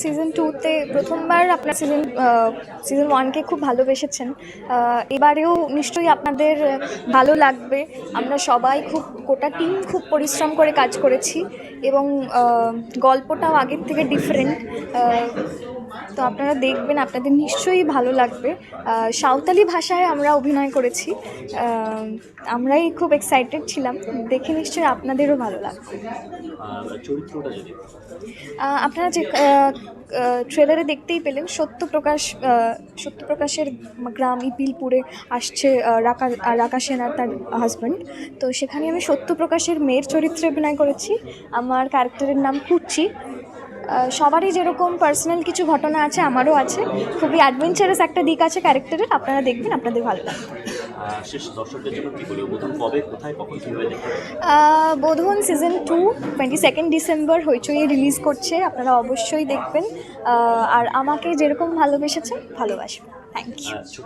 Season টুতে প্রথমবার আপনার সিজন সিজন ওয়ানকে খুব ভালোবেসেছেন। এবারেও নিশ্চয়ই আপনাদের ভালো লাগবে। আমরা সবাই খুব, গোটা টিম খুব পরিশ্রম করে কাজ করেছি এবং গল্পটাও আগের থেকে ডিফারেন্ট তো আপনারা দেখবেন আপনাদের নিশ্চয়ই ভালো লাগবে। সাঁওতালি ভাষায় আমরা অভিনয় করেছি। আমরাই খুব এক্সাইটেড ছিলাম। দেখে নিশ্চয়ই আপনাদেরও ভালো লাগবে। আপনারা যে ট্রেলারে দেখতেই পেলেন সত্যপ্রকাশ সত্যপ্রকাশের গ্রাম ইপিলপুরে আসছে রাকা রাকা সেন আর তার হাজব্যান্ড তো সেখানে আমি সত্যপ্রকাশের মেয়ের চরিত্রে অভিনয় করেছি। আমার ক্যারেক্টারের নাম কুচি সবারই যেরকম পার্সোনাল কিছু ঘটনা আছে আমারও আছে। খুবই অ্যাডভেঞ্চারাস একটা দিক আছে ক্যারেক্টারের আপনারা দেখবেন আপনাদের ভালো লাগবে। আহ, শেষ দর্শকদের জন্য কি বলব? প্রথম কবে কোথায় কখন কীভাবে দেখতে পাবে? Bodhon season two twenty second December Hoichoi release করছে আপনারা অবশ্যই দেখবেন। আর আমাকে যেরকম ভালোবেসেছে ভালোবাসবেন। Thank you